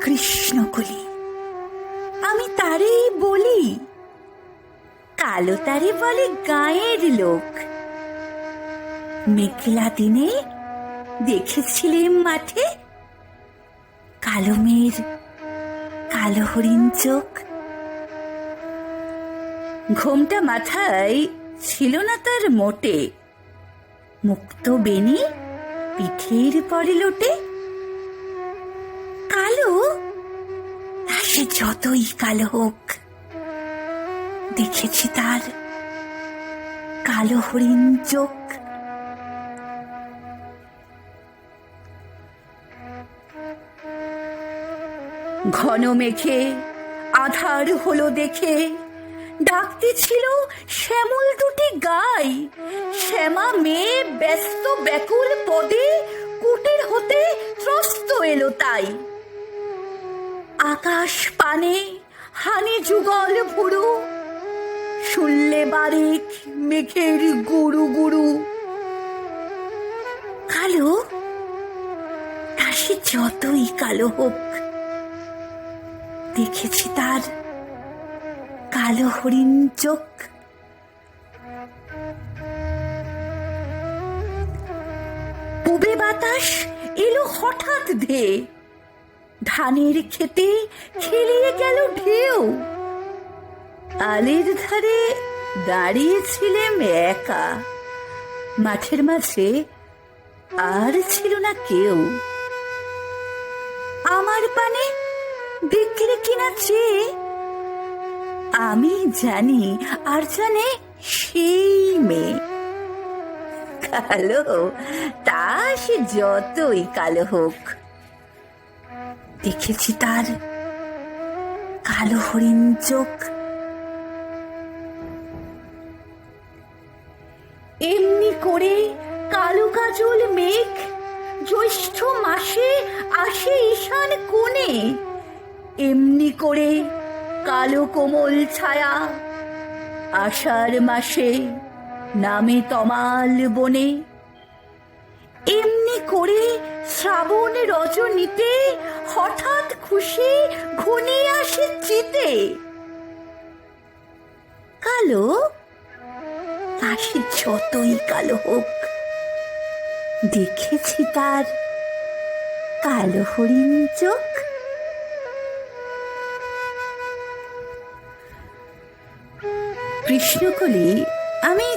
কৃষ্ণকলি আমি তারেই বলি, কালো তারে বলে গায়ের লোক। মেঘলা দিনে দেখেছিলেন মাঠে কালো মেয়ের কালো হরিণ চোখ? ঘোমটা মাথায় ছিল না তার মোটে। মুক্ত বেনি পিঠের পরে লোটে কালো? সে যতই কালো হোক, দেখেছি তার কালো হরিণ চোখ। ঘন মেঘে আধার হলো দেখে ডাকতে ছিল শ্যামল দুটি গাই। শ্যামা মেয়ে ব্যস্ত ব্যাকুল পদে কুটির হতে ত্রস্ত এলো তাই। আকাশ পানে হানি যুগল ভুরু, শুনলে বারিক মেঘের গুরু গুরু। কালো, তা সে যতই কালো হোক, দেখেছি তার কালো হরিণ চোখ পুবে বাতাস এলো হঠাৎ ধেয়ে ধানের খেতে খেলিয়ে গেল ঢেউ। আলের ধারে দাঁড়িয়েছিলেম একা। মাঠের মাঝে আর ছিল না কেউ। আমার পানে বিক্রি কিনা চেয়ে আমি জানি আর জানে সেই মেয়ে। কালো তা সে যতই কালো হোক। দেখেছি তার কালো হরিণ চোখ। এমনি করে কালো কাজল মেঘ জ্যৈষ্ঠ মাসে আসে ঈশান কোণে। এমনি করে কালো কোমল ছায়া আষাঢ় মাসে নামে তমাল বনে। এমনি করে শ্রাবণ রজনীতে হঠাৎ খুশি ঘনিয়ে আসে চিতে। কালো কাশি যতই কালো হোক। দেখেছি তার কালো হরিণ চোখ। কৃষ্ণকলি, আমি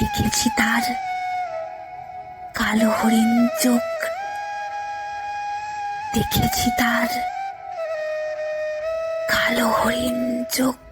দেখেছি তার কালো হরিণ চোখ। দেখেছি তার কালো হরিণ চোখ।